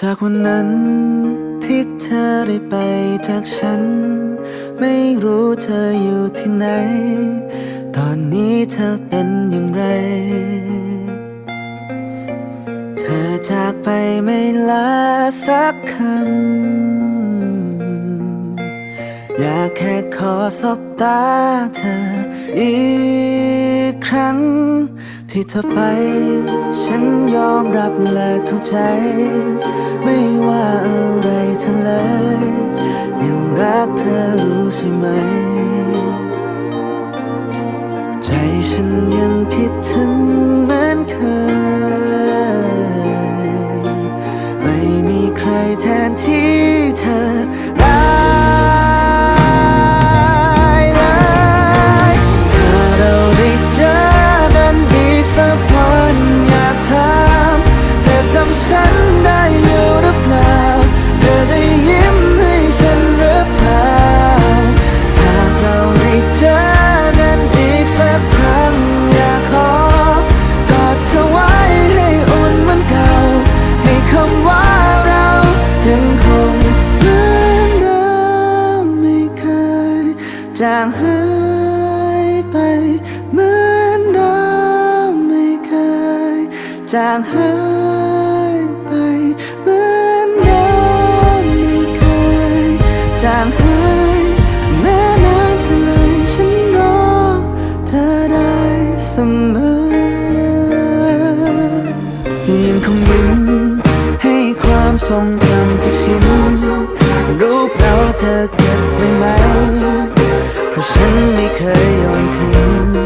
จากวันนั้นที่เธอได้ไปจากฉัน ไม่รู้เธออยู่ที่ไหน ตอนนี้เธอเป็นอย่างไร เธอจากไปไม่ลาสักคำ อยากแค่ขอสบตาเธอ อีกครั้ง ที่เธอไป ฉันยอมรับและเข้าใจ ไม่ว่า จางหายไปเหมือนเดิมไม่เคย จางหายไปเหมือนเดิมไม่เคย จางหายแม้นานเท่าไรฉันรอเธอได้เสมอยังคงยิ้มให้ความทรงจำทุกชิ้นรู้เปล่าว่าเธอเก็บไว้ไหม เ